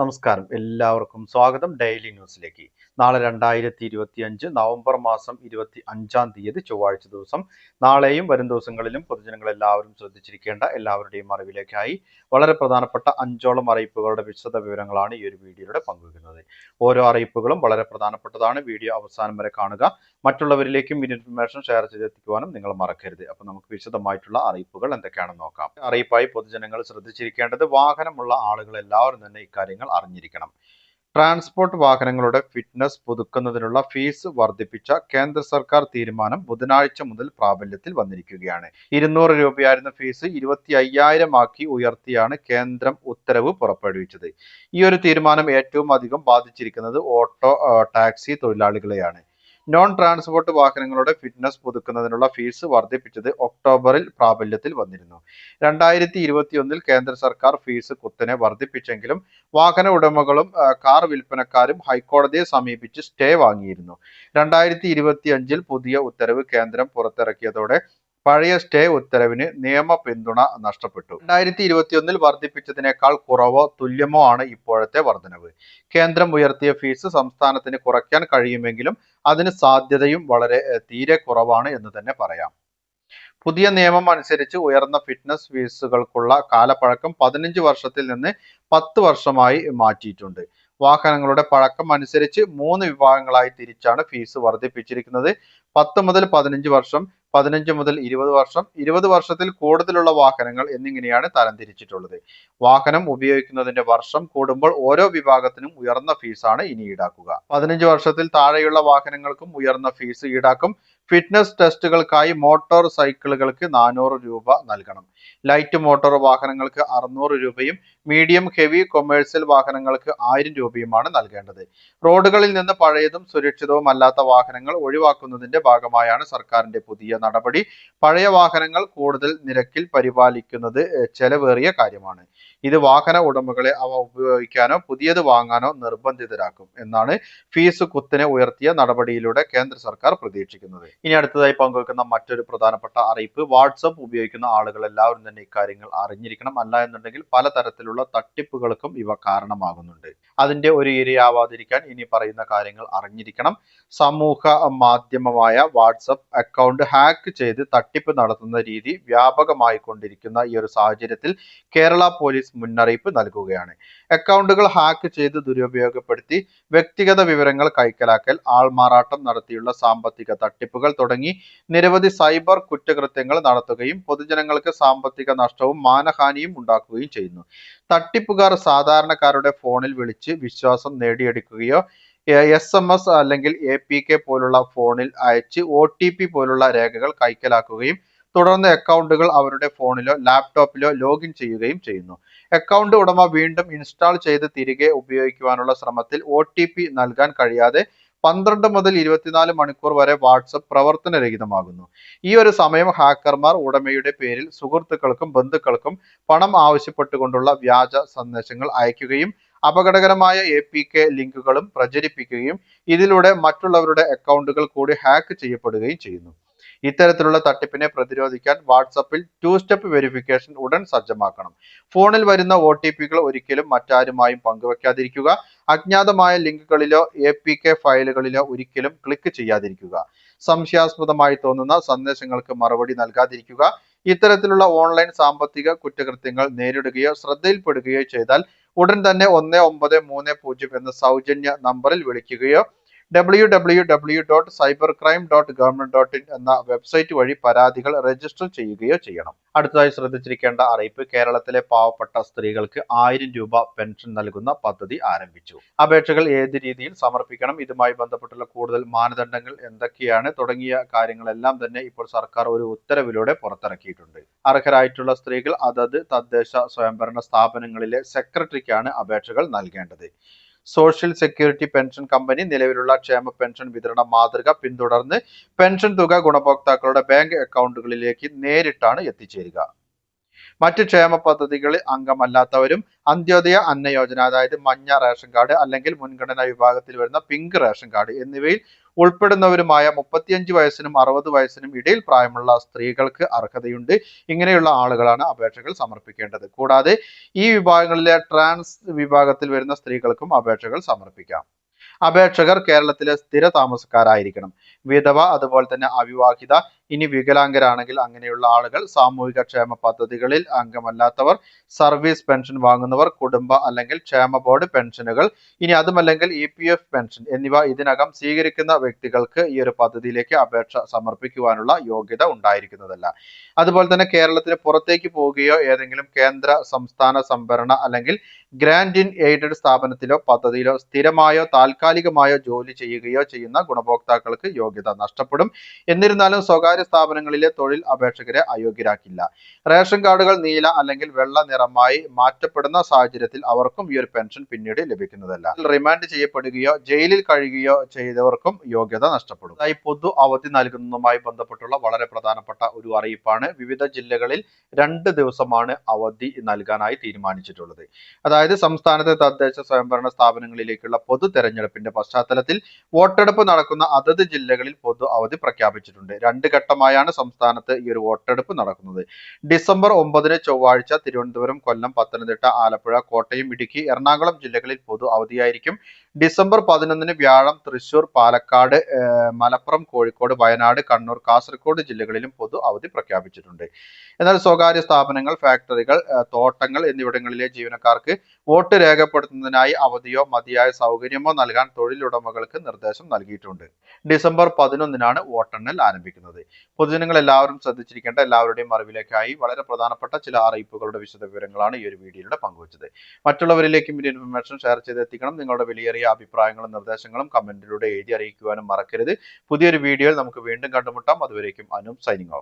നമസ്കാരം. എല്ലാവർക്കും സ്വാഗതം ഡെയിലി ന്യൂസിലേക്ക്. നാളെ രണ്ടായിരത്തി ഇരുപത്തി അഞ്ച് നവംബർ മാസം ഇരുപത്തി അഞ്ചാം തീയതി ചൊവ്വാഴ്ച ദിവസം. നാളെയും വരും ദിവസങ്ങളിലും പൊതുജനങ്ങൾ എല്ലാവരും ശ്രദ്ധിച്ചിരിക്കേണ്ട എല്ലാവരുടെയും അറിവിലേക്കായി വളരെ പ്രധാനപ്പെട്ട അഞ്ചോളം അറിയിപ്പുകളുടെ വിശദ വിവരങ്ങളാണ് ഈ ഒരു വീഡിയോയിലൂടെ പങ്കുവയ്ക്കുന്നത് ഓരോ അറിയിപ്പുകളും വളരെ പ്രധാനപ്പെട്ടതാണ്. വീഡിയോ അവസാനം വരെ കാണുക. മറ്റുള്ളവരിലേക്കും ഈ ഇൻഫർമേഷൻ ഷെയർ ചെയ്തെത്തിക്കുവാനും നിങ്ങൾ മറക്കരുത്. അപ്പൊ നമുക്ക് വിശദമായിട്ടുള്ള അറിയിപ്പുകൾ എന്തൊക്കെയാണെന്ന് നോക്കാം. അറിയിപ്പായി പൊതുജനങ്ങൾ ശ്രദ്ധിച്ചിരിക്കേണ്ടത് വാഹനമുള്ള ആളുകൾ എല്ലാവരും തന്നെ ഇക്കാര്യങ്ങൾ അറിഞ്ഞിരിക്കണം. ട്രാൻസ്പോർട്ട് വാഹനങ്ങളുടെ ഫിറ്റ്നസ് പുതുക്കുന്നതിനുള്ള ഫീസ് വർദ്ധിപ്പിച്ച കേന്ദ്ര സർക്കാർ തീരുമാനം ബുധനാഴ്ച മുതൽ പ്രാബല്യത്തിൽ വന്നിരിക്കുകയാണ്. ഇരുന്നൂറ് രൂപയായിരുന്ന ഫീസ് ഇരുപത്തി അയ്യായിരം ആക്കി ഉയർത്തിയാണ് കേന്ദ്രം ഉത്തരവ് പുറപ്പെടുവിച്ചത്. ഈ ഒരു തീരുമാനം ഏറ്റവും അധികം ബാധിച്ചിരിക്കുന്നത് ഓട്ടോ ടാക്സി തൊഴിലാളികളെയാണ്. നോൺ ട്രാൻസ്പോർട്ട് വാഹനങ്ങളുടെ ഫിറ്റ്നസ് പുതുക്കുന്നതിനുള്ള ഫീസ് വർദ്ധിപ്പിച്ചത് ഒക്ടോബറിൽ പ്രാബല്യത്തിൽ വന്നിരുന്നു. രണ്ടായിരത്തി ഇരുപത്തിയൊന്നിൽ കേന്ദ്ര സർക്കാർ ഫീസ് കുത്തനെ വർദ്ധിപ്പിച്ചെങ്കിലും വാഹന ഉടമകളും കാർ വിൽപ്പനക്കാരും ഹൈക്കോടതിയെ സമീപിച്ച് സ്റ്റേ വാങ്ങിയിരുന്നു. രണ്ടായിരത്തി ഇരുപത്തി അഞ്ചിൽ പുതിയ ഉത്തരവ് കേന്ദ്രം പുറത്തിറക്കിയതോടെ പഴയ സ്റ്റേ ഉത്തരവിന് നിയമ പിന്തുണ നഷ്ടപ്പെട്ടു. രണ്ടായിരത്തി ഇരുപത്തിയൊന്നിൽ വർദ്ധിപ്പിച്ചതിനേക്കാൾ കുറവോ തുല്യമോ ആണ് ഇപ്പോഴത്തെ വർധനവ്. കേന്ദ്രം ഉയർത്തിയ ഫീസ് സംസ്ഥാനത്തിന് കുറയ്ക്കാൻ കഴിയുമെങ്കിലും അതിന് സാധ്യതയും വളരെ തീരെ കുറവാണ് എന്ന് തന്നെ പറയാം. പുതിയ നിയമം അനുസരിച്ച് ഉയർന്ന ഫിറ്റ്നസ് ഫീസുകൾക്കുള്ള കാലപ്പഴക്കം പതിനഞ്ച് വർഷത്തിൽ നിന്ന് പത്ത് വർഷമായി മാറ്റിയിട്ടുണ്ട്. വാഹനങ്ങളുടെ പഴക്കം അനുസരിച്ച് മൂന്ന് വിഭാഗങ്ങളായി തിരിച്ചാണ് ഫീസ് വർദ്ധിപ്പിച്ചിരിക്കുന്നത്. പത്ത് മുതൽ പതിനഞ്ച് വർഷം പതിനഞ്ച് മുതൽ ഇരുപത് വർഷം ഇരുപത് വർഷത്തിൽ കൂടുതലുള്ള വാഹനങ്ങൾ എന്നിങ്ങനെയാണ് തരംതിരിച്ചിട്ടുള്ളത് വാഹനം ഉപയോഗിക്കുന്നതിന്റെ വർഷം കൂടുമ്പോൾ ഓരോ വിഭാഗത്തിനും ഉയർന്ന ഫീസാണ് ഇനി ഈടാക്കുക. പതിനഞ്ച് വർഷത്തിൽ താഴെയുള്ള വാഹനങ്ങൾക്കും ഉയർന്ന ഫീസ് ഈടാക്കും. ഫിറ്റ്നസ് ടെസ്റ്റുകൾക്കായി മോട്ടോർ സൈക്കിളുകൾക്ക് നാനൂറ് രൂപ നൽകണം. ലൈറ്റ് മോട്ടോർ വാഹനങ്ങൾക്ക് അറുന്നൂറ് രൂപയും മീഡിയം ഹെവി കൊമേഴ്സ്യൽ വാഹനങ്ങൾക്ക് ആയിരം രൂപയുമാണ് നൽകേണ്ടത്. റോഡുകളിൽ നിന്ന് പഴയതും സുരക്ഷിതവും അല്ലാത്ത വാഹനങ്ങൾ ഒഴിവാക്കുന്നതിന്റെ ഭാഗമായാണ് സർക്കാരിന്റെ പുതിയ നടപടി. പഴയ വാഹനങ്ങൾ കൂടുതൽ നിരക്കിൽ പരിപാലിക്കുന്നത് ചെലവേറിയ കാര്യമാണ്. ഇത് വാഹന ഉടമകളെ അവ ഉപയോഗിക്കാനോ പുതിയത് വാങ്ങാനോ നിർബന്ധിതരാക്കും എന്നാണ് ഫീസ് കുത്തിനെ ഉയർത്തിയ നടപടിയിലൂടെ കേന്ദ്ര സർക്കാർ പ്രതീക്ഷിക്കുന്നത്. ഇനി അടുത്തതായി പങ്കുവെക്കുന്ന മറ്റൊരു പ്രധാനപ്പെട്ട അറിയിപ്പ് വാട്സപ്പ് ഉപയോഗിക്കുന്ന ആളുകൾ എല്ലാവരും തന്നെ ഇക്കാര്യങ്ങൾ അറിഞ്ഞിരിക്കണം. അല്ല എന്നുണ്ടെങ്കിൽ പലതരത്തിലുള്ള തട്ടിപ്പുകൾക്കും ഇവ കാരണമാകുന്നുണ്ട്. അതിന്റെ ഒരു ഇരയാവാതിരിക്കാൻ ഇനി പറയുന്ന കാര്യങ്ങൾ അറിഞ്ഞിരിക്കണം. സമൂഹ മാധ്യമമായ വാട്സപ്പ് അക്കൗണ്ട് ഹാക്ക് ചെയ്ത് തട്ടിപ്പ് നടത്തുന്ന രീതി വ്യാപകമായി കൊണ്ടിരിക്കുന്ന ഈ ഒരു സാഹചര്യത്തിൽ കേരള പോലീസ് മുന്നറിയിപ്പ് നൽകുകയാണ്. അക്കൗണ്ടുകൾ ഹാക്ക് ചെയ്ത് ദുരുപയോഗപ്പെടുത്തി വ്യക്തിഗത വിവരങ്ങൾ കൈക്കലാക്കൽ ആൾമാറാട്ടം നടത്തിയുള്ള സാമ്പത്തിക തട്ടിപ്പുകൾ തുടങ്ങി നിരവധി സൈബർ കുറ്റകൃത്യങ്ങൾ നടത്തുകയും പൊതുജനങ്ങൾക്ക് സാമ്പത്തിക നഷ്ടവും മാനഹാനിയും ഉണ്ടാക്കുകയും ചെയ്യുന്നു. തട്ടിപ്പുകാർ സാധാരണക്കാരുടെ ഫോണിൽ വിളിച്ച് വിശ്വാസം നേടിയെടുക്കുകയോ എസ് എം എസ് അല്ലെങ്കിൽ എ പി കെ പോലുള്ള ഫോണിൽ അയച്ച് ഒ ടി പി പോലുള്ള രേഖകൾ കൈക്കലാക്കുകയും തുടർന്ന് അക്കൗണ്ടുകൾ അവരുടെ ഫോണിലോ ലാപ്ടോപ്പിലോ ലോഗിൻ ചെയ്യുകയും ചെയ്യുന്നു. അക്കൗണ്ട് ഉടമ വീണ്ടും ഇൻസ്റ്റാൾ ചെയ്ത് തിരികെ ഉപയോഗിക്കുവാനുള്ള ശ്രമത്തിൽ ഒ നൽകാൻ കഴിയാതെ പന്ത്രണ്ട് മുതൽ ഇരുപത്തിനാല് മണിക്കൂർ വരെ വാട്സപ്പ് പ്രവർത്തനരഹിതമാകുന്നു. ഈ ഒരു സമയം ഹാക്കർമാർ ഉടമയുടെ പേരിൽ സുഹൃത്തുക്കൾക്കും ബന്ധുക്കൾക്കും പണം ആവശ്യപ്പെട്ടുകൊണ്ടുള്ള വ്യാജ സന്ദേശങ്ങൾ അയക്കുകയും അപകടകരമായ എ പി കെ ലിങ്കുകളും പ്രചരിപ്പിക്കുകയും ഇതിലൂടെ മറ്റുള്ളവരുടെ അക്കൗണ്ടുകൾ കൂടി ഹാക്ക് ചെയ്യപ്പെടുകയും ചെയ്യുന്നു. ഇത്തരത്തിലുള്ള തട്ടിപ്പിനെ പ്രതിരോധിക്കാൻ വാട്സപ്പിൽ ടു സ്റ്റെപ്പ് വെരിഫിക്കേഷൻ ഉടൻ സജ്ജമാക്കണം. ഫോണിൽ വരുന്ന ഒ ടി പികൾ ഒരിക്കലും മറ്റാരുമായും പങ്കുവെക്കാതിരിക്കുക. അജ്ഞാതമായ ലിങ്കുകളിലോ എ പി കെ ഫയലുകളിലോ ഒരിക്കലും ക്ലിക്ക് ചെയ്യാതിരിക്കുക. സംശയാസ്പദമായി തോന്നുന്ന സന്ദേശങ്ങൾക്ക് മറുപടി നൽകാതിരിക്കുക. ഇത്തരത്തിലുള്ള ഓൺലൈൻ സാമ്പത്തിക കുറ്റകൃത്യങ്ങൾ നേരിടുകയോ ശ്രദ്ധയിൽപ്പെടുകയോ ചെയ്താൽ ഉടൻ തന്നെ ഒന്ന് ഒമ്പത് മൂന്ന് പൂജ്യം എന്ന സൗജന്യ നമ്പറിൽ വിളിക്കുകയോ W W W dot cyber crime dot government dot in എന്ന വെബ്സൈറ്റ് വഴി പരാതികൾ രജിസ്റ്റർ ചെയ്യുകയോ ചെയ്യണം. അടുത്തതായി ശ്രദ്ധിച്ചിരിക്കേണ്ട അറിയിപ്പ് കേരളത്തിലെ പാവപ്പെട്ട സ്ത്രീകൾക്ക് ആയിരം രൂപ പെൻഷൻ നൽകുന്ന പദ്ധതി ആരംഭിച്ചു. അപേക്ഷകൾ ഏത് രീതിയിൽ സമർപ്പിക്കണം ഇതുമായി ബന്ധപ്പെട്ടുള്ള കൂടുതൽ മാനദണ്ഡങ്ങൾ എന്തൊക്കെയാണ് തുടങ്ങിയ കാര്യങ്ങളെല്ലാം തന്നെ ഇപ്പോൾ സർക്കാർ ഒരു ഉത്തരവിലൂടെ പുറത്തിറക്കിയിട്ടുണ്ട്. അർഹരായിട്ടുള്ള സ്ത്രീകൾ അതത് തദ്ദേശ സ്വയംഭരണ സ്ഥാപനങ്ങളിലെ സെക്രട്ടറിക്കാണ് അപേക്ഷകൾ നൽകേണ്ടത്. സോഷ്യൽ സെക്യൂരിറ്റി പെൻഷൻ കമ്പനി നിലവിലുള്ള ക്ഷേമ പെൻഷൻ വിതരണ മാതൃക പിന്തുടർന്ന് പെൻഷൻ തുക ഗുണഭോക്താക്കളുടെ ബാങ്ക് അക്കൗണ്ടുകളിലേക്ക് നേരിട്ടാണ് എത്തിച്ചേരുക. മറ്റ് ക്ഷേമ പദ്ധതികളിൽ അംഗമല്ലാത്തവരും അന്ത്യോദയ അന്ന യോജന അതായത് മഞ്ഞ റേഷൻ കാർഡ് അല്ലെങ്കിൽ മുൻഗണനാ വിഭാഗത്തിൽ വരുന്ന പിങ്ക് റേഷൻ കാർഡ് എന്നിവയിൽ ഉൾപ്പെടുന്നവരുമായ മുപ്പത്തിയഞ്ച് വയസ്സിനും അറുപത് വയസ്സിനും ഇടയിൽ പ്രായമുള്ള സ്ത്രീകൾക്ക് അർഹതയുണ്ട്. ഇങ്ങനെയുള്ള ആളുകളാണ് അപേക്ഷകൾ സമർപ്പിക്കേണ്ടത്. കൂടാതെ ഈ വിഭാഗങ്ങളിലെ ട്രാൻസ് വിഭാഗത്തിൽ വരുന്ന സ്ത്രീകൾക്കും അപേക്ഷകൾ സമർപ്പിക്കാം. അപേക്ഷകർ കേരളത്തിലെ സ്ഥിര താമസക്കാരായിരിക്കണം വിധവ അതുപോലെ തന്നെ അവിവാഹിത ഇനി വികലാംഗരാണെങ്കിൽ അങ്ങനെയുള്ള ആളുകൾ സാമൂഹിക ക്ഷേമ പദ്ധതികളിൽ അംഗമല്ലാത്തവർ സർവീസ് പെൻഷൻ വാങ്ങുന്നവർ കുടുംബ അല്ലെങ്കിൽ ക്ഷേമ ബോർഡ് പെൻഷനുകൾ ഇനി അതുമല്ലെങ്കിൽ ഇ പി എഫ് പെൻഷൻ എന്നിവ ഇതിനകം സ്വീകരിക്കുന്ന വ്യക്തികൾക്ക് ഈ ഒരു പദ്ധതിയിലേക്ക് അപേക്ഷ സമർപ്പിക്കുവാനുള്ള യോഗ്യത ഉണ്ടായിരിക്കുന്നതല്ല. അതുപോലെ തന്നെ കേരളത്തിന് പുറത്തേക്ക് പോവുകയോ ഏതെങ്കിലും കേന്ദ്ര സംസ്ഥാന സംഭരണ അല്ലെങ്കിൽ ഗ്രാൻഡ് ഇൻ എയ്ഡഡ് സ്ഥാപനത്തിലോ പദ്ധതിയിലോ സ്ഥിരമായോ താൽക്കാലികമായോ ജോലി ചെയ്യുകയോ ചെയ്യുന്ന ഗുണഭോക്താക്കൾക്ക് യോഗ്യത നഷ്ടപ്പെടും. എന്നിരുന്നാലും സ്വകാര്യ സ്ഥാപനങ്ങളിലെ തൊഴിൽ അപേക്ഷകരെ അയോഗ്യരാക്കില്ല. റേഷൻ കാർഡുകൾ നീല അല്ലെങ്കിൽ വെള്ള നിറമായി മാറ്റപ്പെടുന്ന സാഹചര്യത്തിൽ അവർക്കും ഈ ഒരു പെൻഷൻ പിന്നീട് ലഭിക്കുന്നതല്ല. റിമാൻഡ് ചെയ്യപ്പെടുകയോ ജയിലിൽ കഴിയുകയോ ചെയ്തവർക്കും യോഗ്യത നഷ്ടപ്പെടും. ഈ പൊതു അവധി നൽകുന്നതുമായി ബന്ധപ്പെട്ടുള്ള വളരെ പ്രധാനപ്പെട്ട ഒരു അറിയിപ്പാണ്. വിവിധ ജില്ലകളിൽ രണ്ട് ദിവസമാണ് അവധി നൽകാനായി തീരുമാനിച്ചിട്ടുള്ളത്. അതായത് സംസ്ഥാനത്തെ തദ്ദേശ സ്വയംഭരണ സ്ഥാപനങ്ങളിലേക്കുള്ള പൊതു തെരഞ്ഞെടുപ്പിന്റെ പശ്ചാത്തലത്തിൽ വോട്ടെടുപ്പ് നടക്കുന്ന അതത് ജില്ലകളിൽ പൊതു അവധി പ്രഖ്യാപിച്ചിട്ടുണ്ട്. രണ്ട് ഘട്ടമായാണ് സംസ്ഥാനത്ത് ഈ ഒരു വോട്ടെടുപ്പ് നടക്കുന്നത്. ഡിസംബർ ഒമ്പതിന് ചൊവ്വാഴ്ച തിരുവനന്തപുരം കൊല്ലം പത്തനംതിട്ട ആലപ്പുഴ കോട്ടയം ഇടുക്കി എറണാകുളം ജില്ലകളിൽ പൊതു അവധിയായിരിക്കും. ഡിസംബർ പതിനൊന്നിന് വ്യാഴം തൃശൂർ പാലക്കാട് മലപ്പുറം കോഴിക്കോട് വയനാട് കണ്ണൂർ കാസർഗോഡ് ജില്ലകളിലും പൊതു അവധി പ്രഖ്യാപിച്ചിട്ടുണ്ട്. എന്നാൽ സ്വകാര്യ സ്ഥാപനങ്ങൾ ഫാക്ടറികൾ തോട്ടങ്ങൾ എന്നിവിടങ്ങളിലെ ജീവനക്കാർക്ക് വോട്ട് രേഖപ്പെടുത്തുന്നതിനായി അവധിയോ മതിയായ സൗകര്യമോ നൽകാൻ തൊഴിലുടമകൾക്ക് നിർദ്ദേശം നൽകിയിട്ടുണ്ട്. ഡിസംബർ പതിനൊന്നിനാണ് വോട്ടെണ്ണൽ ആരംഭിക്കുന്നത്. പൊതുജനങ്ങൾ എല്ലാവരും ശ്രദ്ധിച്ചിരിക്കേണ്ട എല്ലാവരുടെയും അറിവിലേക്കായി വളരെ പ്രധാനപ്പെട്ട ചില അറിയിപ്പുകളുടെ വിശദ വിവരങ്ങളാണ് ഈ ഒരു വീഡിയോയിലൂടെ പങ്കുവച്ചത്. മറ്റുള്ളവരിലേക്കും ഈ ഇൻഫർമേഷൻ ഷെയർ ചെയ്തെത്തിക്കണം. നിങ്ങളുടെ വിലയേറിയ അഭിപ്രായങ്ങളും നിർദ്ദേശങ്ങളും കമന്റിലൂടെ എഴുതി അറിയിക്കുവാനും മറക്കരുത്. പുതിയൊരു വീഡിയോയിൽ നമുക്ക് വീണ്ടും കണ്ടുമുട്ടാം. അതുവരേക്കും അനു സൈനിങ് ഓഫ്.